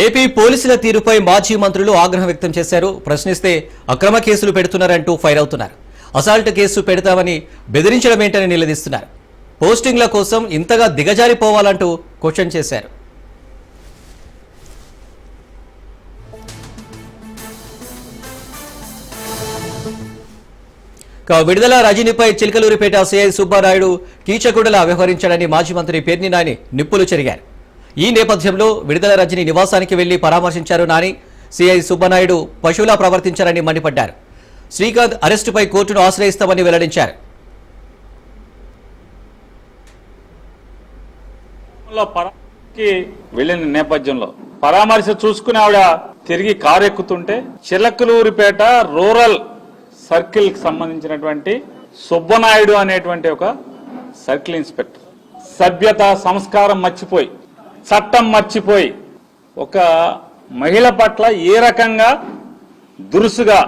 AP పోలీసుల తీరుపై మాజీ మంత్రులు ఆగ్రహం వ్యక్తం చేశారు. ప్రశ్నిస్తే అక్రమ కేసులు పెడుతున్నారంటూ ఫైర్ అవుతున్నారు. అసాల్ట్ కేసు పెడతామని బెదిరించడం ఏంటని నిలదీస్తున్నారు. పోస్టింగ్ల కోసం ఇంతగా దిగజారిపోవాలంటూ క్వశ్చన్ చేశారు. విడుదల రజనీపై చిలకలూరిపేట సిఐ సుబ్బారాయుడు కీచకుడలా వ్యవహరించాడని మాజీ మంత్రి పేర్ని నాని నిప్పులు చెరిగారు. ఈ నేపథ్యంలో విడుదల రజని నివాసానికి వెళ్ళి పరామర్శించారు నాని. సిఐ సుబ్బనాయుడు పశువులా ప్రవర్తించారని మండిపడ్డారు. శ్రీకాంత్ అరెస్టుపై కోర్టును ఆశ్రయిస్తామని వెల్లడించారు. వెళ్ళిన నేపథ్యంలో పరామర్శ చూసుకుని ఆవిడ తిరిగి కారు ఎక్కుతుంటే చిలకలూరిపేట రూరల్ సర్కిల్కి సంబంధించినటువంటి సుబ్బనాయుడు అనేటువంటి ఒక సర్కిల్ ఇన్స్పెక్టర్. సభ్యత సంస్కారం మర్చిపోయి చట్టం మర్చిపోయి ఒక మహిళ పట్ల ఏ రకంగా దురుసుగా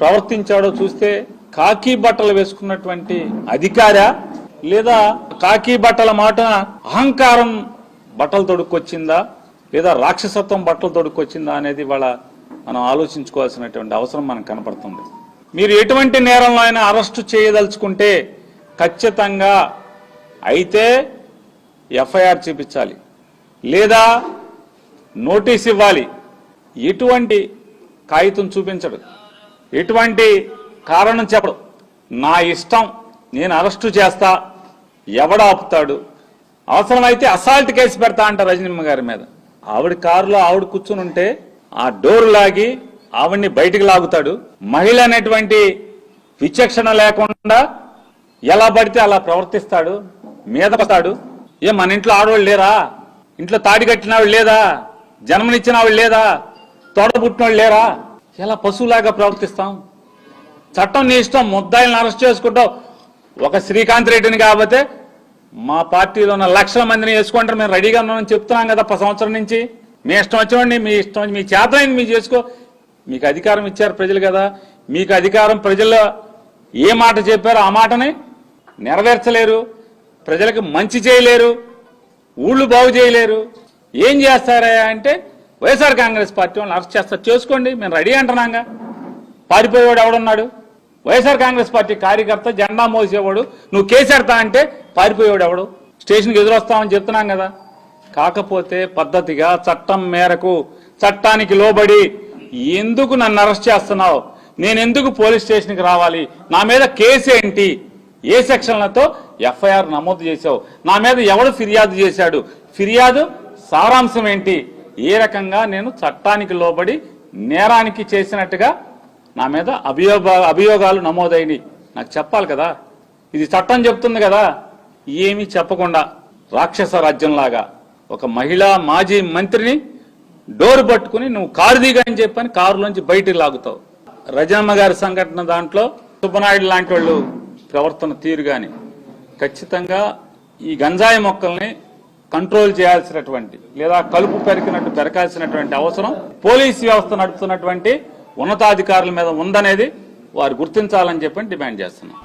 ప్రవర్తించాడో చూస్తే కాకి బట్టలు వేసుకున్నటువంటి అధికార లేదా కాకి బట్టల మాట అహంకారం బట్టలు తొడుక్కొచ్చిందా లేదా రాక్షసత్వం బట్టలు తొడుక్కొచ్చిందా అనేది వాళ్ళ మనం ఆలోచించుకోవాల్సినటువంటి అవసరం మనకు కనపడుతుంది. మీరు ఎటువంటి నేరంలో అయినా అరెస్టు చేయదలుచుకుంటే ఖచ్చితంగా అయితే ఎఫ్ఐఆర్ చూపించాలి. లేదా నోటీస్ ఇవ్వాలి. ఎటువంటి కాగితం చూపించడు. ఎటువంటి కారణం చెప్పడు. నా ఇష్టం నేను అరెస్టు చేస్తా ఎవడ ఆపుతాడు? అవసరమైతే అసాల్ట్ కేసు పెడతా అంట రజనీమ్మ గారి మీద. ఆవిడ కారులో ఆవిడ కూర్చుని ఉంటే ఆ డోర్ లాగి ఆవిడ్ని బయటికి లాగుతాడు. మహిళ అనేటువంటి విచక్షణ లేకుండా ఎలా పడితే అలా ప్రవర్తిస్తాడు మీద పడతాడు ఏ మన ఇంట్లో ఆడవాళ్ళు లేరా? ఇంట్లో తాడి కట్టిన వాళ్ళు లేదా? జన్మనిచ్చిన వాళ్ళు లేదా? తోడబుట్టిన వాళ్ళు లేరా? ఎలా పశువులాగా ప్రవర్తిస్తాం? చట్టం నీ ఇష్టం ముద్దాయిలను అరెస్ట్ చేసుకుంటావు. ఒక శ్రీకాంత్ రెడ్డిని కాకపోతే మా పార్టీలో ఉన్న లక్షల మందిని వేసుకుంటారు. మేము రెడీగా ఉన్నామని చెప్తున్నాం కదా పది సంవత్సరం నుంచి. మీ ఇష్టం వచ్చేవాడిని మీ ఇష్టం మీ చేతనైంది మీరు చేసుకో. మీకు అధికారం ఇచ్చారు ప్రజలు కదా. మీకు అధికారం ప్రజల్లో ఏ మాట చెప్పారో ఆ మాటని నెరవేర్చలేరు. ప్రజలకు మంచి చేయలేరు. ఊళ్ళు బాగు చేయలేరు. ఏం చేస్తారా అంటే వైఎస్ఆర్ కాంగ్రెస్ పార్టీ వాళ్ళని అరెస్ట్ చేస్తారు. చేసుకోండి మేము రెడీ అంటున్నాగా. పారిపోయేవాడు ఎవడున్నాడు? వైఎస్ఆర్ కాంగ్రెస్ పార్టీ కార్యకర్త జెండా మోసేవాడు. నువ్వు కేసెడతా అంటే పారిపోయేవాడు ఎవడు? స్టేషన్కి ఎదురొస్తామని చెప్తున్నాం కదా. కాకపోతే పద్ధతిగా చట్టం మేరకు చట్టానికి లోబడి ఎందుకు నన్ను అరెస్ట్ చేస్తున్నావు? నేను ఎందుకు పోలీస్ స్టేషన్కి రావాలి? నా మీద కేసు ఏంటి? ఏ సెక్షన్లతో ఎఫ్ఐఆర్ నమోదు చేశావు. నా మీద ఎవడు ఫిర్యాదు చేశాడు? ఫిర్యాదు సారాంశం ఏంటి? ఏ రకంగా నేను చట్టానికి లోబడి నేరానికి చేసినట్టుగా నా మీద అభియోగ అభియోగాలు నమోదైనవి నాకు చెప్పాలి కదా? ఇది చట్టం చెప్తుంది కదా? ఏమీ చెప్పకుండా రాక్షస రాజ్యంలాగా ఒక మహిళా మాజీ మంత్రిని డోర్ పట్టుకుని నువ్వు కారు దిగా అని చెప్పని కారులోంచి బయటికి లాగుతావు. రజనమ్మ గారి సంఘటన దాంట్లో సుబ్బనాయుడు లాంటి వాళ్ళు ప్రవర్తన తీరు కానీ ఖచ్చితంగా ఈ గంజాయి మొక్కల్ని కంట్రోల్ చేయాల్సినటువంటి లేదా కలుపు పెరికినట్టు పెరకాల్సినటువంటి అవసరం పోలీస్ వ్యవస్థ నడుపుతున్నటువంటి ఉన్నతాధికారుల మీద ఉందనేది వారు గుర్తించాలని చెప్పి డిమాండ్ చేస్తున్నాం.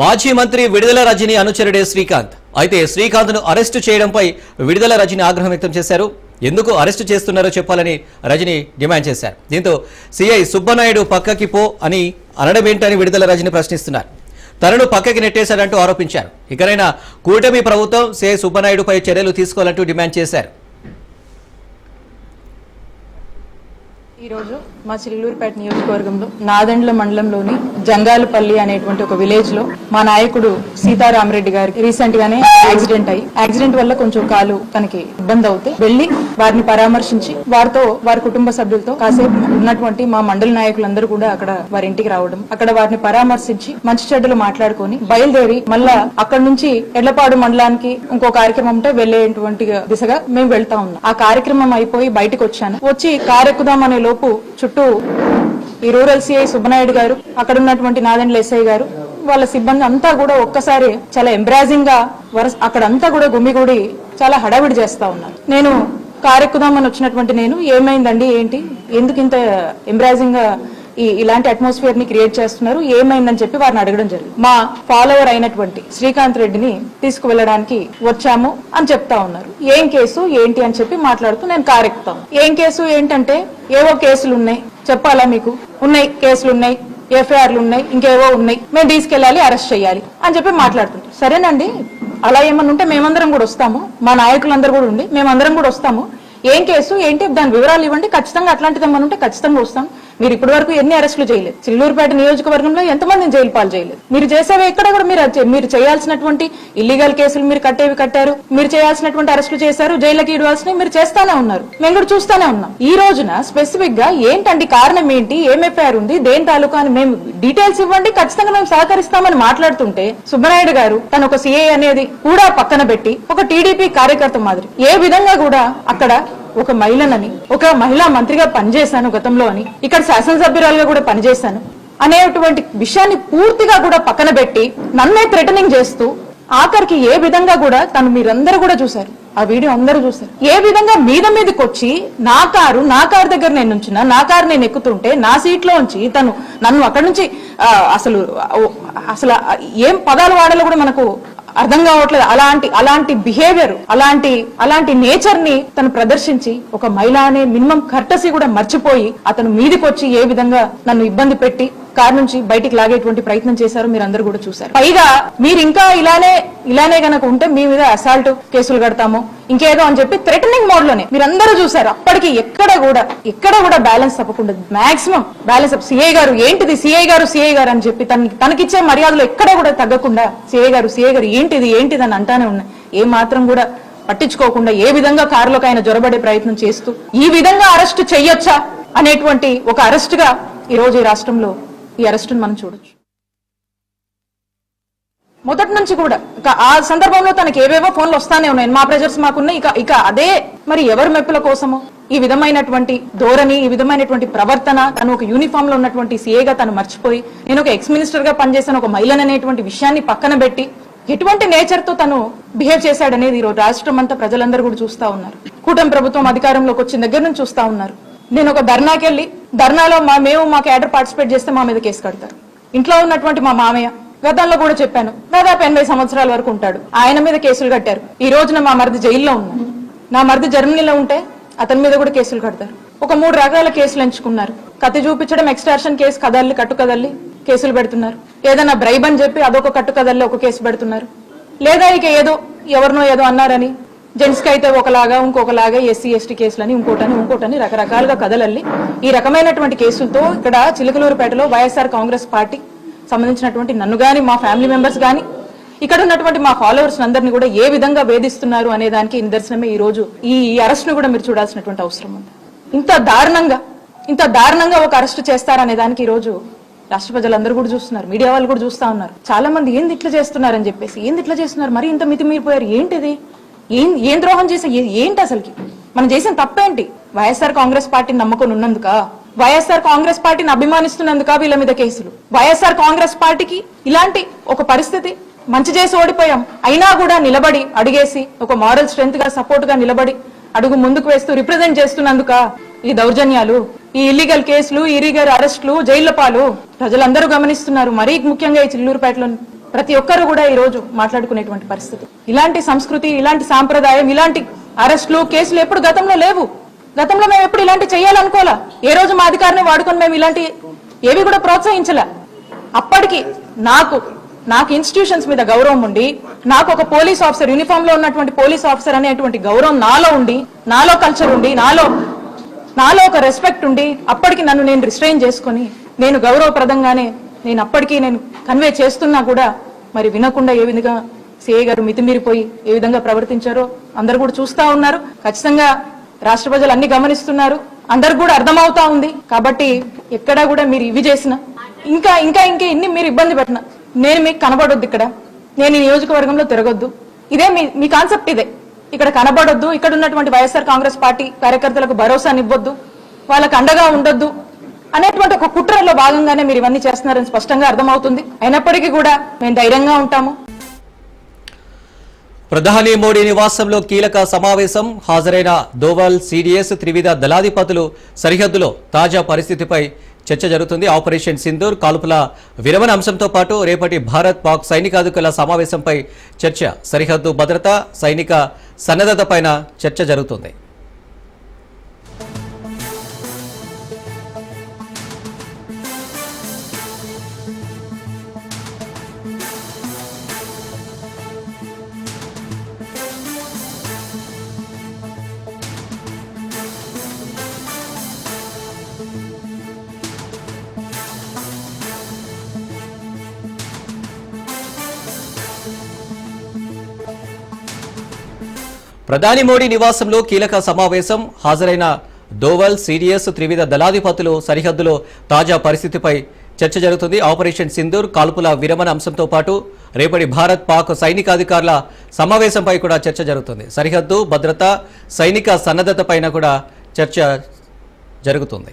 మాజీ మంత్రి విడుదల రజని అనుచరుడే శ్రీకాంత్. అయితే శ్రీకాంత్ను అరెస్టు చేయడంపై విడుదల రజని ఆగ్రహం వ్యక్తం చేశారు. ఎందుకు అరెస్టు చేస్తున్నారో చెప్పాలని రజని డిమాండ్ చేశారు. దీంతో సిఐ సుబ్బనాయుడు పక్కకి పో అని అనడమేంటని విడుదల రజని ప్రశ్నిస్తున్నారు. తనను పక్కకి నెట్టేశారంటూ ఆరోపించారు. ఇకనైనా కూటమి ప్రభుత్వం సే సుబ్బనాయుడుపై చర్యలు తీసుకోవాలంటూ డిమాండ్ చేశారు. ఈరోజు మా చిల్లూరుపేట నియోజకవర్గంలో నాదండ్ల మండలంలోని జంగాలపల్లి అనేటువంటి ఒక విలేజ్లో మా నాయకుడు సీతారామరెడ్డి గారికి రీసెంట్ గానే యాక్సిడెంట్ అయ్యి యాక్సిడెంట్ వల్ల కొంచెం కాలు తనకి ఇబ్బంది అవుతే వెళ్ళి వారిని పరామర్శించి వారితో వారి కుటుంబ సభ్యులతో కాసేపు ఉన్నటువంటి మా మండల నాయకులందరూ కూడా అక్కడ వారి ఇంటికి రావడం అక్కడ వారిని పరామర్శించి మంచి చెడ్డలు మాట్లాడుకొని బయలుదేరి మళ్ళా అక్కడ నుంచి ఎడ్లపాడు మండలానికి ఇంకో కార్యక్రమం ఉంటే వెళ్ళేటువంటి దిశగా మేము వెళ్తా ఉన్నాం. ఆ కార్యక్రమం అయిపోయి బయటకు వచ్చాను. వచ్చి కారు ఎక్కుదాం లోపు చుట్టూ ఈ రూరల్ సిఐ సుబ్బనాయుడు గారు అక్కడ ఉన్నటువంటి నాదెండ్ల ఎస్ఐ గారు వాళ్ళ సిబ్బంది అంతా కూడా ఒక్కసారి చాలా ఎంబ్రాజింగ్గా వరస అక్కడంతా కూడా గుమ్మిగూడి చాలా హడావిడి చేస్తా ఉన్నారు. నేను కారెక్కుదామని వచ్చినటువంటి నేను ఏమైందండి ఏంటి? ఎందుకు ఇంత ఎంబ్రాజింగ్గా ఇలాంటి అట్మాస్ఫియర్ని క్రియేట్ చేస్తున్నారు. ఏమైందని చెప్పి వారిని అడగడం జరిగింది. మా ఫాలోవర్ అయినటువంటి శ్రీకాంత్ రెడ్డిని తీసుకువెళ్ళడానికి వచ్చాము అని చెప్తా ఉన్నారు. ఏం కేసు ఏంటి అని చెప్పి మాట్లాడుతూ నేను కారు ఏం కేసు ఏంటంటే ఏవో కేసులు ఉన్నాయి. చెప్పాలా మీకు? ఉన్నాయి. కేసులు ఉన్నాయి. ఎఫ్ఐఆర్లు ఉన్నాయి. ఇంకేవో ఉన్నాయి. మేము తీసుకెళ్ళాలి అరెస్ట్ చేయాలి అని చెప్పి మాట్లాడుతుంటాం సరేనండి. అలా ఏమన్నా ఉంటే మేమందరం కూడా వస్తాము. మా నాయకులందరూ కూడా ఉండి మేమందరం కూడా వస్తాము. ఏం కేసు ఏంటి? దాని వివరాలు ఇవ్వండి. ఖచ్చితంగా అట్లాంటిది ఏమన్నా ఉంటే ఖచ్చితంగా వస్తాం. మీరు ఇప్పటి వరకు ఎన్ని అరెస్టులు చేయలేదు? చిల్లూరుపేట నియోజకవర్గంలో ఎంతమందిని జైలు పాలు చేయలేదు? మీరు చేసేవి ఎక్కడ కూడా మీరు మీరు చేయాల్సినటువంటి ఇల్లీగల్ కేసులు మీరు కట్టేవి కట్టారు. మీరు చేయాల్సినటువంటి అరెస్టులు చేశారు. జైలుకి ఇవ్వాల్సినవి మీరు చేస్తానే ఉన్నారు. మేము కూడా చూస్తానే ఉన్నాం. ఈ రోజున స్పెసిఫిక్గా ఏంటండి కారణం ఏంటి? ఏం ఎఫ్ఐఆర్ ఉంది? దేని తాలూకా అని మేము డీటెయిల్స్ ఇవ్వండి. ఖచ్చితంగా మేము సహకరిస్తామని మాట్లాడుతుంటే సుబ్బనాయుడు గారు తను ఒక సిఐ అనేది కూడా పక్కన పెట్టి ఒక టీడీపీ కార్యకర్త మాదిరి. ఏ విధంగా కూడా అక్కడ ఒక మహిళనని ఒక మహిళా మంత్రిగా పనిచేశాను గతంలో అని ఇక్కడ శాసనసభ్యురాలుగా కూడా పనిచేశాను అనేటువంటి విషయాన్ని పూర్తిగా కూడా పక్కన పెట్టి నన్నే థ్రెటనింగ్ చేస్తూ ఆఖరికి ఏ విధంగా కూడా తను మీరందరూ కూడా చూశారు. ఆ వీడియో అందరూ చూశారు. ఏ విధంగా మీద మీదకి వచ్చి నా కారు నా కారు దగ్గర నేను ఉంచిన నా కారు నేను ఎక్కుతుంటే నా సీట్లో ఉంచి తను నన్ను అక్కడ నుంచి అసలు అసలు ఏం పదాలు వాడాలో కూడా మనకు అర్థం కావట్లేదు. అలాంటి అలాంటి బిహేవియర్ అలాంటి అలాంటి నేచర్ని తను ప్రదర్శించి ఒక మహిళ అనే మినిమం కర్టసీ కూడా మర్చిపోయి అతను మీదికి వచ్చి ఏ విధంగా నన్ను ఇబ్బంది పెట్టి కార్ నుంచి బయటికి లాగేటువంటి ప్రయత్నం చేశారు మీరు అందరూ కూడా చూశారు. పైగా మీరు ఇంకా ఇలానే ఇలానే గనక ఉంటే మీ మీద అసాల్ట్ కేసులు కడతాము ఇంకేదో అని చెప్పి థ్రెటనింగ్ మోడ్లోనే మీరందరూ చూశారు. అప్పటికి ఎక్కడ కూడా ఎక్కడ కూడా బ్యాలెన్స్ తప్పకుండా మాక్సిమం బ్యాలెన్స్ సిఐ గారు ఏంటిది సిఐ గారు సిఐ గారు అని చెప్పి తనకి తనకిచ్చే మర్యాదలు ఎక్కడ కూడా తగ్గకుండా సిఐ గారు సిఐ గారు ఏంటిది ఏంటిది అని అంటానే ఉన్నాయి. ఏ మాత్రం కూడా పట్టించుకోకుండా ఏ విధంగా కారులోకి ఆయన జొరబడే ప్రయత్నం చేస్తూ ఈ విధంగా అరెస్ట్ చెయ్యొచ్చా అనేటువంటి ఒక అరెస్ట్గా ఈ రోజు ఈ రాష్ట్రంలో ఈ అరెస్టును మనం చూడొచ్చు. మొదటి నుంచి కూడా ఆ సందర్భంలో తనకి ఏవేవో ఫోన్లు వస్తానే ఉన్నాయి. మా ప్రెజర్స్ మాకున్నాయి ఇక ఇక అదే మరి ఎవరి మెప్పుల కోసము? ఈ విధమైనటువంటి ధోరణి ఈ విధమైనటువంటి ప్రవర్తన తను ఒక యూనిఫామ్లో ఉన్నటువంటి సీఏగా తను మర్చిపోయి నేను ఒక ఎక్స్ మినిస్టర్గా పనిచేసిన ఒక మహిళను అనేటువంటి విషయాన్ని పక్కన పెట్టి ఎటువంటి నేచర్తో తను బిహేవ్ చేశాడనేది ఈరోజు రాష్ట్రం అంతా ప్రజలందరూ కూడా చూస్తా ఉన్నారు. కూటమి ప్రభుత్వం అధికారంలోకి వచ్చిన దగ్గర నుంచి చూస్తా ఉన్నారు. నేను ఒక ధర్నాకి వెళ్ళి ధర్నాలో మా మేము మా క్యాడర్ పార్టిసిపేట్ చేస్తే మా మీద కేసు కడతారు. ఇంట్లో ఉన్నటువంటి మా మామయ్య గతంలో కూడా చెప్పాను దాదాపు ఎనభై సంవత్సరాల వరకు ఉంటాడు. ఆయన మీద కేసులు కట్టారు. ఈ రోజున మా మరిది జైల్లో ఉన్నాడు నా మరిది జర్మనీలో ఉంటే అతని మీద కూడా కేసులు కడతారు. ఒక మూడు రకాల కేసులు ఎంచుకున్నారు. కథ చూపించడం ఎక్స్ట్రాషన్ కేసు కదల్లి కట్టు కదల్లి కేసులు పెడుతున్నారు. ఏదైనా బ్రైబ్ అని చెప్పి అదొక కట్టు కదల్లి ఒక కేసు పెడుతున్నారు. లేదా ఇక ఏదో ఎవరినో ఏదో అన్నారని జెంట్స్కి అయితే ఒకలాగా ఇంకొకలాగా ఎస్సీ ఎస్టీ కేసులని ఇంకోటని ఇంకోటని రకరకాలుగా కదలల్లి. ఈ రకమైనటువంటి కేసులతో ఇక్కడ చిలకలూరుపేటలో వైఎస్ఆర్ కాంగ్రెస్ పార్టీ సంబంధించినటువంటి నన్ను గాని మా ఫ్యామిలీ మెంబర్స్ గాని ఇక్కడ ఉన్నటువంటి మా ఫాలోవర్స్ అందరినీ కూడా ఏ విధంగా వేధిస్తున్నారు అనే దానికి నిదర్శనమే ఈ రోజు. ఈ అరెస్ట్ను కూడా మీరు చూడాల్సినటువంటి అవసరం ఉంది. ఇంత దారుణంగా ఇంత దారుణంగా ఒక అరెస్ట్ చేస్తారనే దానికి ఈ రోజు రాష్ట్ర ప్రజలందరూ కూడా చూస్తున్నారు. మీడియా వాళ్ళు కూడా చూస్తా ఉన్నారు. చాలా మంది ఏంది ఇట్లా చేస్తున్నారని చెప్పేసి ఏంది ఇట్లా చేస్తున్నారు? మరి ఇంత మితిమీరిపోయారు. ఏంటిది? ఏం ఏం ద్రోహం చేసా ఏంటి అసలుకి? మనం చేసిన తప్పేంటి? వైఎస్ఆర్ కాంగ్రెస్ పార్టీని నమ్ముకొని ఉన్నందుక? వైఎస్ఆర్ కాంగ్రెస్ పార్టీని అభిమానిస్తున్నందుక వీళ్ళ మీద కేసులు? వైఎస్ఆర్ కాంగ్రెస్ పార్టీకి ఇలాంటి ఒక పరిస్థితి మంచి చేసి ఓడిపోయాం. అయినా కూడా నిలబడి అడిగేసి ఒక మారల్ స్ట్రెంత్గా సపోర్ట్గా నిలబడి అడుగు ముందుకు వేస్తూ రిప్రజెంట్ చేస్తున్నందుక? ఈ దౌర్జన్యాలు ఈ ఇల్లీగల్ కేసులు ఇరీగల్ అరెస్టులు జైళ్ళ పాలు ప్రజలందరూ గమనిస్తున్నారు. మరీ ముఖ్యంగా ఈ చిల్లూరుపేటలో ప్రతి ఒక్కరు కూడా ఈ రోజు మాట్లాడుకునేటువంటి పరిస్థితి. ఇలాంటి సంస్కృతి ఇలాంటి సాంప్రదాయం ఇలాంటి అరెస్టులు కేసులు ఎప్పుడు గతంలో లేవు. గతంలో మేము ఎప్పుడు ఇలాంటి చేయాలనుకోవాలా? ఏ రోజు మా అధికారాన్ని వాడుకొని మేము ఇలాంటి ఏవి కూడా ప్రోత్సహించలే. అప్పటికి నాకు నాకు ఇన్స్టిట్యూషన్స్ మీద గౌరవం ఉండి నాకు ఒక పోలీస్ ఆఫీసర్ యూనిఫామ్లో ఉన్నటువంటి పోలీస్ ఆఫీసర్ అనేటువంటి గౌరవం నాలో ఉండి నాలో కల్చర్ ఉండి నాలో నాలో ఒక రెస్పెక్ట్ ఉండి అప్పటికి నన్ను నేను రిస్ట్రైన్ చేసుకొని నేను గౌరవప్రదంగానే నేను అప్పటికీ నేను కన్వే చేస్తున్నా కూడా మరి వినకుండా ఏ విధంగా సిఐ గారు మితిమీరిపోయి ఏ విధంగా ప్రవర్తించారో అందరు కూడా చూస్తా ఉన్నారు. ఖచ్చితంగా రాష్ట్ర ప్రజలు అన్ని గమనిస్తున్నారు. అందరు కూడా అర్థమవుతా ఉంది. కాబట్టి ఎక్కడా కూడా మీరు ఇవి చేసిన ఇంకా ఇంకా ఇంకా ఇన్ని మీరు ఇబ్బంది పెట్టిన నేను మీకు కనబడొద్దు ఇక్కడ. నేను ఈ నియోజకవర్గంలో తిరగొద్దు. ఇదే మీ మీ కాన్సెప్ట్ ఇదే. ఇక్కడ కనబడొద్దు. ఇక్కడ ఉన్నటువంటి వైఎస్ఆర్ కాంగ్రెస్ పార్టీ కార్యకర్తలకు భరోసా ఇవ్వద్దు వాళ్ళకు అండగా ఉండొద్దు. అనేటువంటి ఒక కుట్రలో భాగంగానే మీరు ఇవన్నీ చేస్తున్నారని స్పష్టంగా అర్థమవుతుంది. అయినప్పటికీ కూడా మేము ధైర్యంగా ఉంటాము. ప్రధాని మోడీ నివాసంలో కీలక సమావేశం హాజరైన దోవల్ సిడిఎస్ త్రివిధ దళాధిపతులు సరిహద్దులో తాజా పరిస్థితిపై చర్చ జరుగుతుంది. ఆపరేషన్ సింధూర్ కాల్పుల విరమణ అంశంతో పాటు రేపటి భారత్ పాక్ సైనికాధికుల సమావేశంపై చర్చ సరిహద్దు భద్రత సైనిక సన్నద్ధతపైన చర్చ జరుగుతుంది. ప్రధాని మోడీ నివాసంలో కీలక సమావేశం హాజరైన దోవల్ సిడిఎస్ త్రివిధ దళాధిపతులు సరిహద్దులో తాజా పరిస్థితిపై చర్చ జరుగుతుంది. ఆపరేషన్ సింధూర్ కాల్పుల విరమణ అంశంతో పాటు రేపటి భారత్ పాక్ సైనికాధికారుల సమావేశంపై కూడా చర్చ జరుగుతుంది. సరిహద్దు భద్రత సైనిక సన్నద్ధతపైన కూడా చర్చ జరుగుతుంది.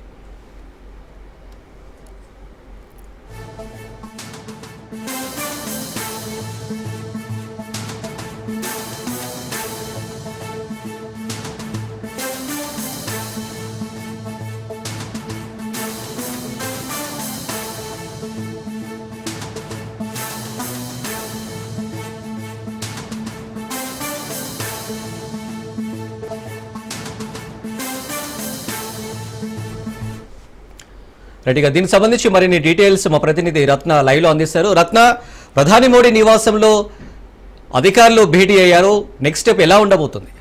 రెడ్డిగా దీనికి సంబంధించి మరిన్ని డీటెయిల్స్ మా ప్రతినిధి రత్న లైవ్లో అందిస్తారు. రత్న ప్రధాని మోడీ నివాసంలో అధికారులు భేటీ అయ్యారు. నెక్స్ట్ స్టెప్ ఎలా ఉండబోతుంది?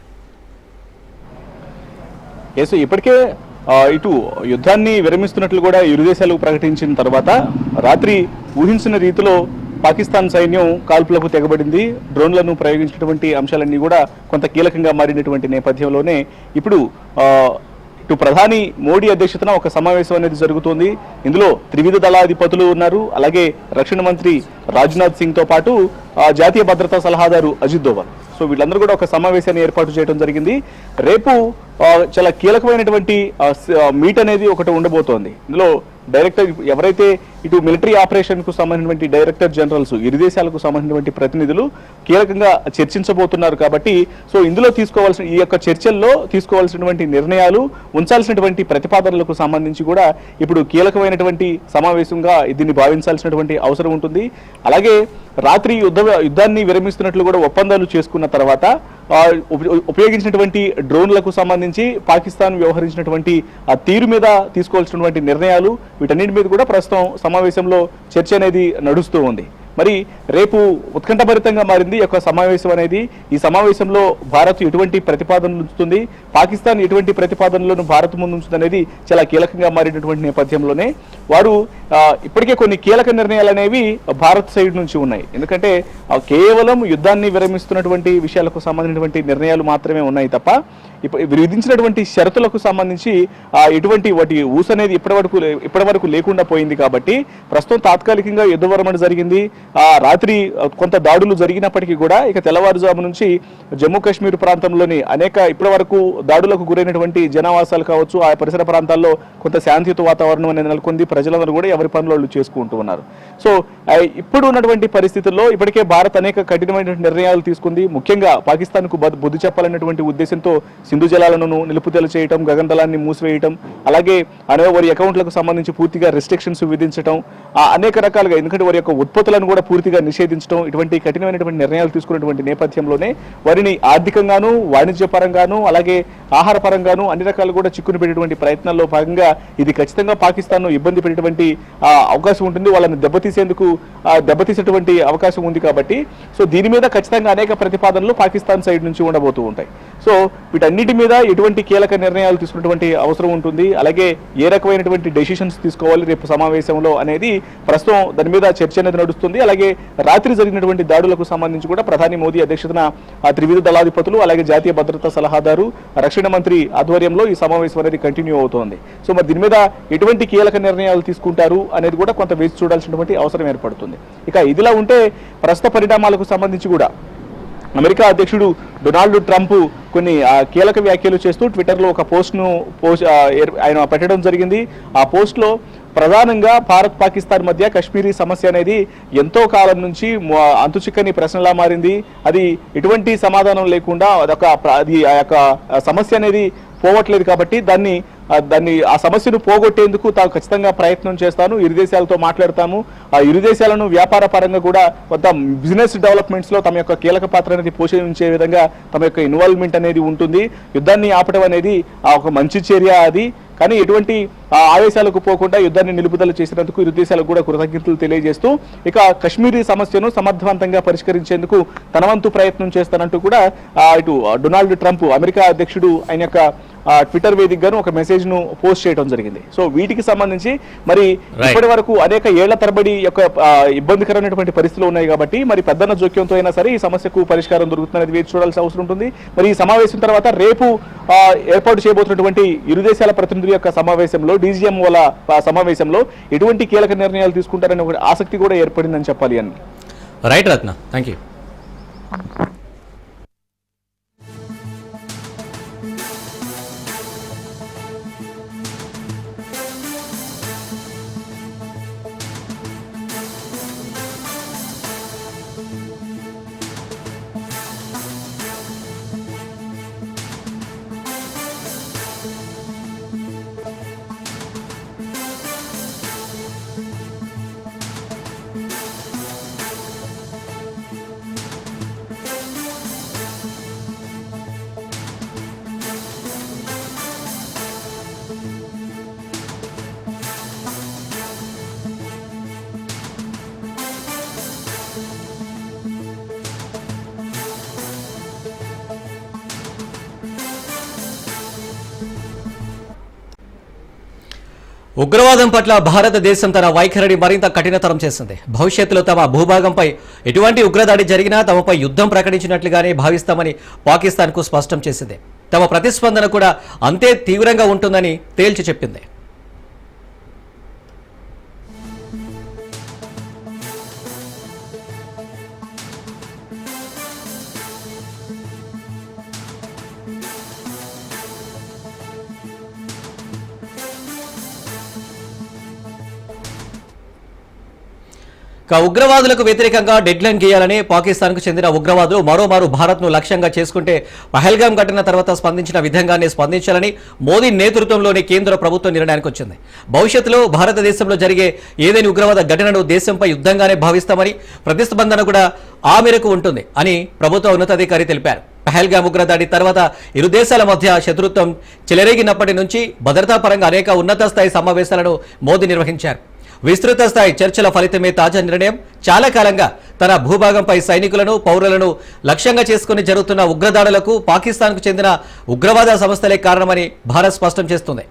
ఎస్ ఇప్పటికే ఇటు యుద్ధాన్ని విరమిస్తున్నట్లు కూడా ఇరు దేశాలు ప్రకటించిన తర్వాత రాత్రి ఊహించిన రీతిలో పాకిస్తాన్ సైన్యం కాల్పులకు తెగబడింది. డ్రోన్లను ప్రయోగించినటువంటి అంశాలన్నీ కూడా కొంత కీలకంగా మారినటువంటి నేపథ్యంలోనే ఇప్పుడు ఇటు ప్రధాని మోడీ అధ్యక్షతన ఒక సమావేశం అనేది జరుగుతోంది. ఇందులో త్రివిధ దళాధిపతులు ఉన్నారు. అలాగే రక్షణ మంత్రి రాజ్నాథ్ సింగ్తో పాటు జాతీయ భద్రతా సలహాదారు అజిత్ దోవల్. సో వీళ్ళందరూ కూడా ఒక సమావేశాన్ని ఏర్పాటు చేయడం జరిగింది. రేపు చాలా కీలకమైనటువంటి మీట్ అనేది ఒకటి ఉండబోతోంది. ఇందులో డైరెక్టర్ ఎవరైతే ఇటు మిలిటరీ ఆపరేషన్కు సంబంధించినటువంటి డైరెక్టర్ జనరల్స్ ఇరు దేశాలకు సంబంధించినటువంటి ప్రతినిధులు కీలకంగా చర్చించబోతున్నారు కాబట్టి సో ఇందులో తీసుకోవాల్సిన ఈ యొక్క చర్చల్లో తీసుకోవాల్సినటువంటి నిర్ణయాలు ఉంచాల్సినటువంటి ప్రతిపాదనలకు సంబంధించి కూడా ఇప్పుడు కీలకమైనటువంటి సమావేశంగా దీన్ని భావించాల్సినటువంటి అవసరం ఉంటుంది. అలాగే రాత్రి యుద్ధ యుద్ధాన్ని విరమిస్తున్నట్లు కూడా ఒప్పందాలు చేసుకున్న తర్వాత ఉపయోగించినటువంటి డ్రోన్లకు సంబంధించి పాకిస్తాన్ వ్యవహరించినటువంటి ఆ తీరు మీద తీసుకోవాల్సినటువంటి నిర్ణయాలు వీటన్నిటి మీద కూడా ప్రస్తుతం సమావేశంలో చర్చ అనేది నడుస్తూ ఉంది. మరి రేపు ఉత్కంఠభరితంగా మారింది యొక్క సమావేశం అనేది. ఈ సమావేశంలో భారత్ ఎటువంటి ప్రతిపాదనలు ఉంచుతుంది? పాకిస్తాన్ ఎటువంటి ప్రతిపాదనలను భారత్ ముందు ఉంచుతుంది అనేది చాలా కీలకంగా మారినటువంటి నేపథ్యంలోనే. వారు ఇప్పటికే కొన్ని కీలక నిర్ణయాలు అనేవి భారత్ సైడ్ నుంచి ఉన్నాయి. ఎందుకంటే కేవలం యుద్ధాన్ని విరమిస్తున్నటువంటి విషయాలకు సంబంధించినటువంటి నిర్ణయాలు మాత్రమే ఉన్నాయి తప్ప ఇప్పుడు విధించినటువంటి షరతులకు సంబంధించి ఎటువంటి వాటి ఊసనేది ఇప్పటి వరకు ఇప్పటి వరకు లేకుండా పోయింది కాబట్టి ప్రస్తుతం తాత్కాలికంగా యుద్ధ విరమణ జరిగింది. రాత్రి కొంత దాడులు జరిగినప్పటికీ కూడా ఇక తెల్లవారుజాము నుంచి జమ్మూ కాశ్మీర్ ప్రాంతంలోని అనేక ఇప్పటి వరకు దాడులకు గురైనటువంటి జనావాసాలు కావచ్చు ఆ పరిసర ప్రాంతాల్లో కొంత శాంతియుత వాతావరణం అనేది నెలకొంది. ప్రజలందరూ కూడా ఎవరి పనులు వాళ్ళు చేసుకుంటూ ఉన్నారు. సో ఇప్పుడు ఉన్నటువంటి పరిస్థితుల్లో ఇప్పటికే భారత్ అనేక కఠినమైనటువంటి నిర్ణయాలు తీసుకుంది. ముఖ్యంగా పాకిస్తాన్కు బుద్ధి చెప్పాలన్నటువంటి ఉద్దేశంతో సింధు జలాలను నిలుపుదల చేయటం గగనదళాన్ని మూసివేయటం అలాగే అనే వారి అకౌంట్లకు సంబంధించి పూర్తిగా రిస్ట్రిక్షన్స్ విధించడం ఆ అనేక రకాలుగా ఎందుకంటే వారి యొక్క ఉత్పత్తులను కూడా పూర్తిగా నిషేధించడం ఇటువంటి కఠినమైనటువంటి నిర్ణయాలు తీసుకున్నటువంటి నేపథ్యంలోనే వారిని ఆర్థికంగాను వాణిజ్యపరంగాను అలాగే ఆహార పరంగాను అన్ని రకాలు కూడా చిక్కును పెట్టేటువంటి ప్రయత్నాల్లో భాగంగా ఇది ఖచ్చితంగా పాకిస్తాన్ ఇబ్బంది పెట్టేటువంటి అవకాశం ఉంటుంది. వాళ్ళని దెబ్బతీసేందుకు దెబ్బతీసేటువంటి అవకాశం ఉంది కాబట్టి. సో దీని మీద ఖచ్చితంగా అనేక ప్రతిపాదనలు పాకిస్తాన్ సైడ్ నుంచి ఉండబోతూ ఉంటాయి. సో వీటన్నిటి మీద ఎటువంటి కీలక నిర్ణయాలు తీసుకున్నటువంటి అవసరం ఉంటుంది. అలాగే ఏ రకమైనటువంటి డెసిషన్స్ తీసుకోవాలి రేపు సమావేశంలో అనేది ప్రస్తుతం దాని మీద చర్చ అనేది నడుస్తుంది. అలాగే అలాగే రాత్రి జరిగినటువంటి దాడులకు సంబంధించి కూడా ప్రధాని మోదీ అధ్యక్షతన ఆ త్రివిధ దళాధిపతులు అలాగే జాతీయ భద్రతా సలహాదారు రక్షణ మంత్రి ఆధ్వర్యంలో ఈ సమావేశం అనేది కంటిన్యూ అవుతోంది. సో మరి దీని మీద ఎటువంటి కీలక నిర్ణయాలు తీసుకుంటారు అనేది కూడా కొంత వేచి చూడాల్సినటువంటి అవసరం ఏర్పడుతుంది. ఇక ఇదిలా ఉంటే ప్రస్తుత పరిణామాలకు సంబంధించి కూడా అమెరికా అధ్యక్షుడు డొనాల్డ్ ట్రంప్ కొన్ని కీలక వ్యాఖ్యలు చేస్తూ ట్విట్టర్లో ఒక పోస్ట్ను పోస్ట్ ఏర్- ఆయన పెట్టడం జరిగింది. ఆ పోస్ట్లో ప్రధానంగా భారత్ పాకిస్తాన్ మధ్య కశ్మీరీ సమస్య అనేది ఎంతో కాలం నుంచి అంతుచిక్కని ప్రశ్నలా మారింది. అది ఎటువంటి సమాధానం లేకుండా అదొక అది ఆ యొక్క సమస్య అనేది పోవట్లేదు కాబట్టి దాన్ని దాన్ని ఆ సమస్యను పోగొట్టేందుకు తాను ఖచ్చితంగా ప్రయత్నం చేస్తాను. ఇరు దేశాలతో మాట్లాడతాము. ఆ ఇరు దేశాలను వ్యాపార పరంగా కూడా కొంత బిజినెస్ డెవలప్మెంట్స్లో తమ యొక్క కీలక పాత్ర అనేది పోషించే విధంగా తమ యొక్క ఇన్వాల్వ్మెంట్ అనేది ఉంటుంది. యుద్ధాన్ని ఆపడం అనేది ఆ ఒక మంచి చర్య అది. కానీ ఎటువంటి ఆవేశాలకు పోకుండా యుద్ధాన్ని నిలుపుదల చేసినందుకు ఇరు దేశాలకు కూడా కృతజ్ఞతలు తెలియజేస్తూ ఇక కశ్మీరీ సమస్యను సమర్థవంతంగా పరిష్కరించేందుకు తన వంతు ప్రయత్నం చేస్తానంటూ కూడా ఆ, ఇటు డొనాల్డ్ ట్రంప్ అమెరికా అధ్యక్షుడు ఆయన యొక్క ట్విట్టర్ వేదికగాను ఒక మెసేజ్ను పోస్ట్ చేయడం జరిగింది. సో వీటికి సంబంధించి మరి ఇప్పటి వరకు అనేక ఏళ్ళ తరబడి యొక్క ఇబ్బందికరమైనటువంటి పరిస్థితులు ఉన్నాయి కాబట్టి మరి పెద్దన్న జోక్యంతో అయినా సరే ఈ సమస్యకు పరిష్కారం దొరుకుతుందనేది వేచి చూడాల్సిన అవసరం ఉంటుంది. మరి ఈ సమావేశం తర్వాత రేపు ఏర్పాటు చేయబోతున్నటువంటి ఇరు దేశాల ప్రతినిధుల యొక్క సమావేశంలో డీజీఎం వాళ్ళ సమావేశంలో ఎటువంటి కీలక నిర్ణయాలు తీసుకుంటారనే ఒక ఆసక్తి కూడా ఏర్పడిందని చెప్పాలి అని రైట్ రత్న థ్యాంక్ యూ ఉగ్రవాదం పట్ల భారతదేశం తన వైఖరిని మరింత కఠినతరం చేసింది. భవిష్యత్తులో తమ భూభాగంపై ఎటువంటి ఉగ్రదాడి జరిగినా తమపై యుద్ధం ప్రకటించినట్లుగానే భావిస్తామని పాకిస్తాన్కు స్పష్టం చేసింది. తమ ప్రతిస్పందన కూడా అంతే తీవ్రంగా ఉంటుందని తేల్చి చెప్పింది. ఉగ్రవాదులకు వ్యతిరేకంగా డెడ్ లైన్ గీయాలని పాకిస్తాన్కు చెందిన ఉగ్రవాదులు మరోమారు భారత్ను లక్ష్యంగా చేసుకుంటే పహల్గాం ఘటన తర్వాత స్పందించిన విధంగానే స్పందించాలని మోదీ నేతృత్వంలోని కేంద్ర ప్రభుత్వం నిర్ణయానికి వచ్చింది. భవిష్యత్తులో భారతదేశంలో జరిగే ఏదైనా ఉగ్రవాద ఘటనను దేశంపై యుద్ధంగానే భావిస్తామని ప్రతిస్పందన కూడా ఆ మేరకు ఉంటుంది అని ప్రభుత్వ ఉన్నతాధికారి తెలిపారు. పహల్గాం ఉగ్రదాడి తర్వాత ఇరు దేశాల మధ్య శత్రుత్వం చెలరేగినప్పటి నుంచి భద్రతా పరంగా అనేక ఉన్నత స్థాయి సమావేశాలను మోదీ నిర్వహించారు. విస్తృత స్థాయి చర్చల ఫలితమే తాజా నిర్ణయం. చాలా కాలంగా తన భూభాగంపై సైనికులను పౌరులను లక్ష్యంగా చేసుకుని జరుగుతున్న ఉగ్రదాడులకు పాకిస్తాన్కు చెందిన ఉగ్రవాద సంస్థలే కారణమని భారత్ స్పష్టం చేస్తుంది.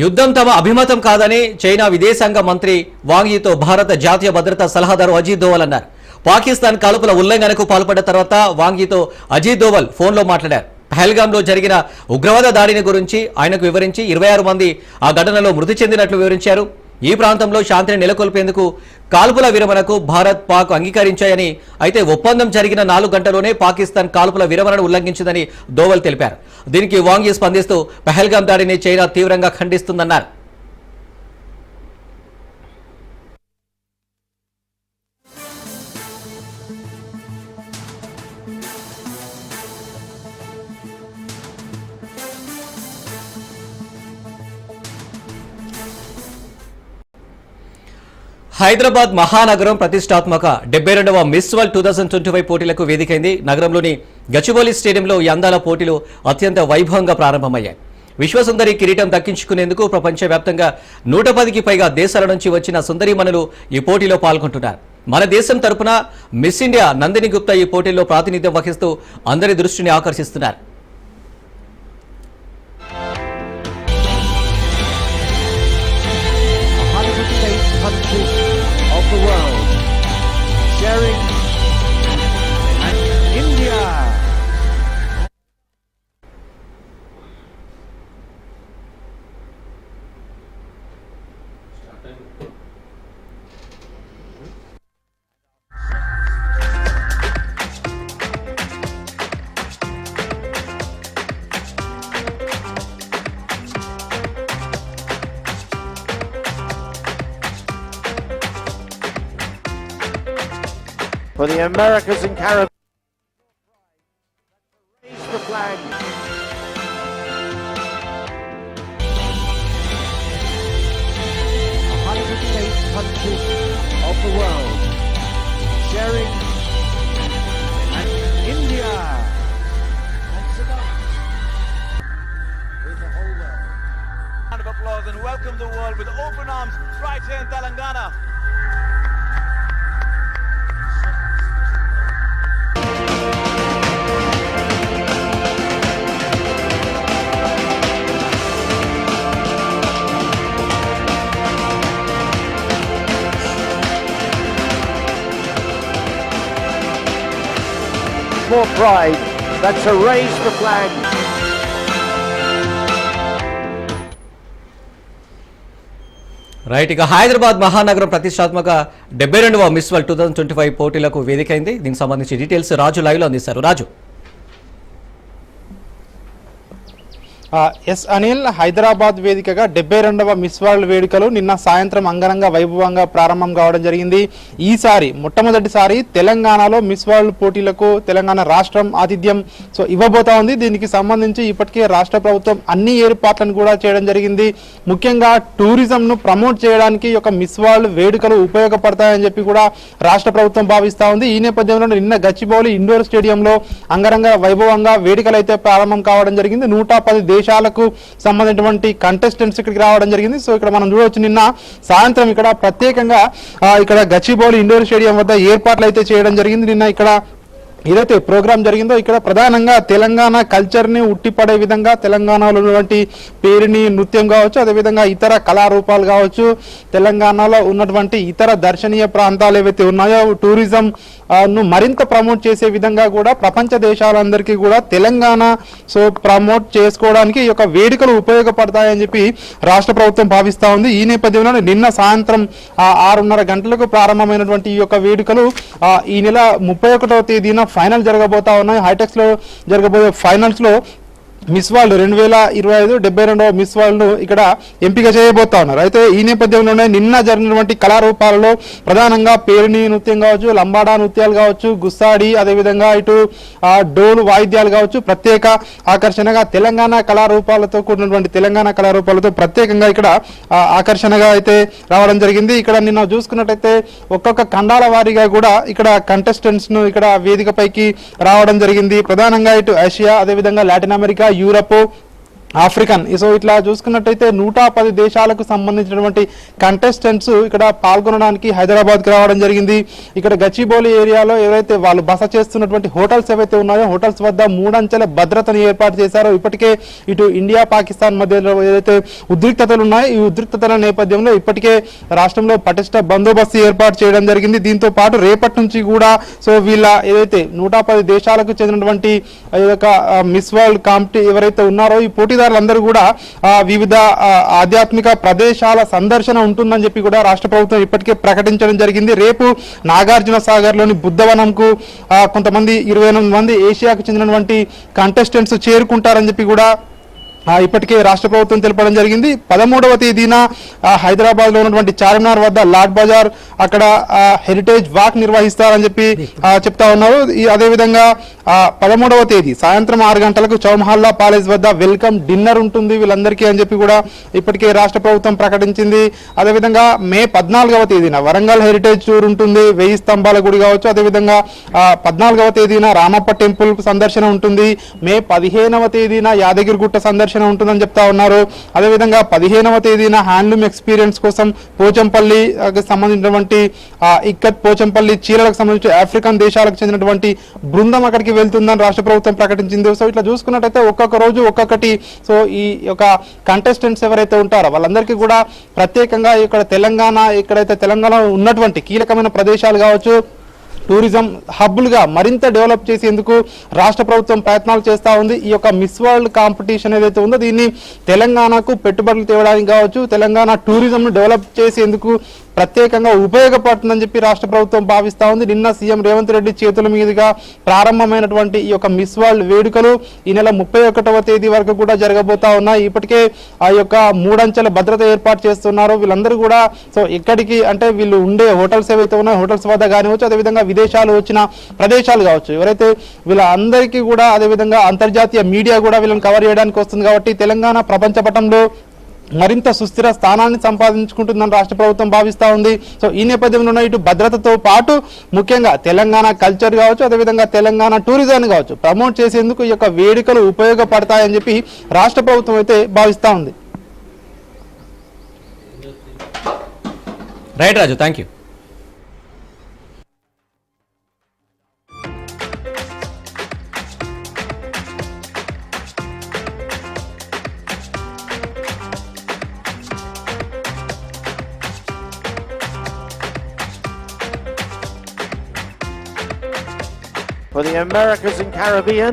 యుద్ధం తమ అభిమతం కాదని చైనా విదేశాంగ మంత్రి వాంగీతో భారత జాతీయ భద్రతా సలహాదారు అజిత్ దోవల్ అన్నారు. పాకిస్తాన్ కాల్పుల ఉల్లంఘనకు పాల్పడ్డ తర్వాత వాంగీతో అజిత్ దోవల్ ఫోన్లో మాట్లాడారు. పహల్గామ్లో జరిగిన ఉగ్రవాద దాడిని గురించి ఆయనకు వివరించి ఇరవై ఆరు మంది ఆ ఘటనలో మృతి చెందినట్లు వివరించారు. ఈ ప్రాంతంలో శాంతిని నెలకొల్పేందుకు కాల్పుల విరమణకు భారత్ పాక్ అంగీకరించాయని అయితే ఒప్పందం జరిగిన నాలుగు గంటలోనే పాకిస్తాన్ కాల్పుల విరమణను ఉల్లంఘించిందని దోవల్ తెలిపారు. దీనికి వాంగి స్పందిస్తూ పహల్గాం దాడిని చైనా తీవ్రంగా ఖండిస్తుందన్నారు. హైదరాబాద్ మహానగరం ప్రతిష్టాత్మక డెబ్బై రెండవ Miss World two thousand twenty five పోటీలకు వేదికైంది నగరంలోని గచ్చిబౌలి స్టేడియంలో ఈ అందాల పోటీలు అత్యంత వైభవంగా ప్రారంభమయ్యాయి. విశ్వసుందరి కిరీటం దక్కించుకునేందుకు ప్రపంచవ్యాప్తంగా నూట పదికి పైగా దేశాల నుంచి వచ్చిన సుందరీమణులు ఈ పోటీలో పాల్గొంటున్నారు. మన దేశం తరపున మిస్ ఇండియా నందిని గుప్తా ఈ పోటీల్లో ప్రాతినిధ్యం వహిస్తూ అందరి దృష్టిని ఆకర్షిస్తున్నారు. For the Americas and Caribbean. That's raise the flag. Right ఇక హైదరాబాద్ మహానగరం ప్రతిష్టాత్మక డెబ్బై రెండవ Miss World two thousand twenty five పోటీలకు వేదికైంది. దీనికి సంబంధించి డీటెయిల్స్ రాజు లైవ్లో అందిస్తారు. రాజు. ఎస్ అనిల్ హైదరాబాద్ వేదికగా డెబ్బై రెండవ మిస్ వరల్డ్ వేడుకలు నిన్న సాయంత్రం అంగరంగ వైభవంగా ప్రారంభం కావడం జరిగింది. ఈసారి మొట్టమొదటిసారి తెలంగాణలో మిస్ వరల్డ్ పోటీలకు తెలంగాణ రాష్ట్రం ఆతిథ్యం సో ఇవ్వబోతా ఉంది. దీనికి సంబంధించి ఇప్పటికే రాష్ట్ర ప్రభుత్వం అన్ని ఏర్పాట్లను కూడా చేయడం జరిగింది. ముఖ్యంగా టూరిజంను ప్రమోట్ చేయడానికి ఒక మిస్ వరల్డ్ వేడుకలు ఉపయోగపడతాయని చెప్పి కూడా రాష్ట్ర ప్రభుత్వం భావిస్తూ ఉంది. ఈ నేపథ్యంలో నిన్న గచ్చిబౌలి ఇండోర్ స్టేడియంలో అంగరంగ వైభవంగా వేడుకలు అయితే ప్రారంభం కావడం జరిగింది. నూట పది దేశాలకు సంబంధించినటువంటి కంటెస్టెంట్స్ ఇక్కడికి రావడం జరిగింది. సో ఇక్కడ మనం చూడవచ్చు నిన్న సాయంత్రం ఇక్కడ ప్రత్యేకంగా ఇక్కడ గచ్చిబౌలి ఇండోర్ స్టేడియం వద్ద ఏర్పాట్లు అయితే చేయడం జరిగింది. నిన్న ఇక్కడ ఏదైతే ప్రోగ్రాం జరిగిందో ఇక్కడ ప్రధానంగా తెలంగాణ కల్చర్ని ఉట్టిపడే విధంగా తెలంగాణలో ఉన్నటువంటి పేరుని నృత్యం కావచ్చు అదేవిధంగా ఇతర కళారూపాలు కావచ్చు తెలంగాణలో ఉన్నటువంటి ఇతర దర్శనీయ ప్రాంతాలు ఏవైతే ఉన్నాయో టూరిజం ను మరింత ప్రమోట్ చేసే విధంగా కూడా ప్రపంచ దేశాలందరికీ కూడా తెలంగాణ సో ప్రమోట్ చేసుకోవడానికి ఈ యొక్క వేడుకలు ఉపయోగపడతాయని చెప్పి రాష్ట్ర ప్రభుత్వం భావిస్తూ ఉంది. ఈ నేపథ్యంలో నిన్న సాయంత్రం ఆరున్నర గంటలకు ప్రారంభమైనటువంటి ఈ యొక్క వేడుకలు ఈ నెల ముప్పై ఒకటవ తేదీన ఫైనల్ జరగబోతా ఉన్నాయి. హైటెక్స్లో జరగబోయే ఫైనల్స్లో మిస్ వరల్డ్ రెండు వేల ఇరవై ఐదు డెబ్బై రెండవ మిస్ వరల్డ్ ఇక్కడ ఎంపిక చేయబోతా ఉన్నారు అయితే ఈ నేపథ్యంలోనే నిన్న జరిగినటువంటి కళారూపాలలో ప్రధానంగా పేరుని నృత్యం కావచ్చు లంబాడా నృత్యాలు కావచ్చు గుస్సాడి అదేవిధంగా ఇటు డోలు వాయిద్యాలు కావచ్చు ప్రత్యేక ఆకర్షణగా తెలంగాణ కళారూపాలతో కూడినటువంటి తెలంగాణ కళారూపాలతో ప్రత్యేకంగా ఇక్కడ ఆకర్షణగా అయితే రావడం జరిగింది. ఇక్కడ నిన్న చూసుకున్నట్టయితే ఒక్కొక్క ఖండాల వారీగా కూడా ఇక్కడ కంటెస్టెంట్స్ను ఇక్కడ వేదికపైకి రావడం జరిగింది. ప్రధానంగా ఇటు ఆసియా అదేవిధంగా Latin America Europa African. So ఇట్లా చూసుకున్నట్టయితే నూట పది దేశాలకు సంబంధించినటువంటి కంటెస్టెంట్స్ ఇక్కడ పాల్గొనడానికి హైదరాబాద్కి రావడం జరిగింది. ఇక్కడ గచ్చిబౌలి ఏరియాలో ఏవైతే వాళ్ళు బస చేస్తున్నటువంటి హోటల్స్ ఏవైతే ఉన్నాయో హోటల్స్ వద్ద మూడంచెల భద్రతను ఏర్పాటు చేశారో ఇప్పటికే ఇటు ఇండియా పాకిస్తాన్ మధ్యలో ఏదైతే ఉద్రిక్తతలు ఉన్నాయో ఈ ఉద్రిక్తతల నేపథ్యంలో ఇప్పటికే రాష్ట్రంలో పటిష్ట బందోబస్తు ఏర్పాటు చేయడం జరిగింది. దీంతో పాటు రేపటి నుంచి కూడా సో వీళ్ళ ఏదైతే నూట పది దేశాలకు చెందినటువంటి ఈ యొక్క మిస్ వరల్డ్ కాంపిటీ ఎవరైతే ఉన్నారో ఈ పోటీ పోటీదారులందరూ కూడా వివిధ ఆధ్యాత్మిక ప్రదేశాల సందర్శన ఉంటుందని చెప్పి కూడా రాష్ట్ర ప్రభుత్వం ఇప్పటికే ప్రకటించడం జరిగింది. రేపు నాగార్జున సాగర్లోని బుద్ధవనంకు కొంతమంది ఇరవై ఎనిమిది మంది ఏషియాకు చెందినటువంటి కంటెస్టెంట్స్ చేరుకుంటారని చెప్పి కూడా ఇప్పటికే రాష్ట్ర ప్రభుత్వం తెలపడం జరిగింది. పదమూడవ తేదీన హైదరాబాద్లో హైదరాబాద్లో ఉన్నటువంటి చార్మినార్ వద్ద లాడ్ బజార్ అక్కడ హెరిటేజ్ వాక్ నిర్వహిస్తారని చెప్పి చెప్తా ఉన్నారు. ఈ అదేవిధంగా పదమూడవ తేదీ సాయంత్రం ఆరు గంటలకు చౌమహల్లా ప్యాలెస్ వద్ద వెల్కమ్ డిన్నర్ ఉంటుంది వీళ్ళందరికీ అని చెప్పి కూడా ఇప్పటికే రాష్ట్ర ప్రభుత్వం ప్రకటించింది. అదేవిధంగా మే పద్నాలుగవ తేదీన వరంగల్ హెరిటేజ్ టూర్ ఉంటుంది. వెయ్యి స్తంభాల గుడి కావచ్చు. అదేవిధంగా పద్నాలుగవ తేదీన రామప్ప టెంపుల్ సందర్శన ఉంటుంది. మే పదిహేనవ తేదీన యాదగిరిగుట్ట సందర్శన ఉంటుందని చెప్తా ఉన్నారు. అదేవిధంగా పదిహేనవ తేదీన హ్యాండ్లూమ్ ఎక్స్పీరియన్స్ కోసం పోచంపల్లికి సంబంధించినటువంటి ఇక్కత్ పోచంపల్లి చీరలకు సంబంధించి ఆఫ్రికన్ దేశాలకు చెందినటువంటి బృందం అక్కడికి వెళ్తుందని రాష్ట్ర ప్రభుత్వం ప్రకటించింది. సో ఇట్లా చూసుకున్నట్టయితే ఒక్కొక్క రోజు ఒక్కొక్కటి సో ఈ యొక్క కంటెస్టెంట్స్ ఎవరైతే ఉంటారో వాళ్ళందరికీ కూడా ప్రత్యేకంగా ఇక్కడ తెలంగాణ ఇక్కడైతే తెలంగాణ ఉన్నటువంటి కీలకమైన ప్రదేశాలు కావచ్చు టూరిజం హబ్బులుగా మరింత డెవలప్ చేసేందుకు రాష్ట్ర ప్రభుత్వం ప్రయత్నాలు చేస్తూ ఉంది. ఈ యొక్క మిస్ వరల్డ్ కాంపిటీషన్ ఏదైతే ఉందో దీన్ని తెలంగాణకు పెట్టుబడులు తేవడానికి కావచ్చు తెలంగాణ టూరిజంను డెవలప్ చేసేందుకు ప్రత్యేకంగా ఉపయోగపడుతుందని చెప్పి రాష్ట్ర ప్రభుత్వం భావిస్తా ఉంది. నిన్న సీఎం రేవంత్ రెడ్డి చేతుల మీదుగా ప్రారంభమైనటువంటి ఈ యొక్క మిస్ వరల్డ్ వేడుకలు ఈ నెల ముప్పై ఒకటవ తేదీ వరకు కూడా జరగబోతా ఉన్నాయి. ఇప్పటికే ఆ యొక్క మూడంచెల భద్రత ఏర్పాటు చేస్తున్నారు. వీళ్ళందరూ కూడా సో ఎక్కడికి అంటే వీళ్ళు ఉండే హోటల్స్ ఏవైతే ఉన్నాయో హోటల్స్ వద్ద కానివచ్చు అదేవిధంగా విదేశాలు వచ్చిన ప్రదేశాలు కావచ్చు ఎవరైతే వీళ్ళ అందరికీ కూడా అదేవిధంగా అంతర్జాతీయ మీడియా కూడా వీళ్ళని కవర్ చేయడానికి వస్తుంది కాబట్టి తెలంగాణ ప్రపంచ పటంలో మరింత సుస్థిర స్థానాన్ని సంపాదించుకుంటుందని రాష్ట్ర ప్రభుత్వం భావిస్తూ ఉంది. సో ఈ నేపథ్యంలో ఇటు భద్రతతో పాటు ముఖ్యంగా తెలంగాణ కల్చర్ కావచ్చు అదేవిధంగా తెలంగాణ టూరిజం కావచ్చు ప్రమోట్ చేసేందుకు ఈ యొక్క వేడుకలు ఉపయోగపడతాయని చెప్పి రాష్ట్ర ప్రభుత్వం అయితే భావిస్తూ ఉంది. Right Raju thank you For the Americas and Caribbean,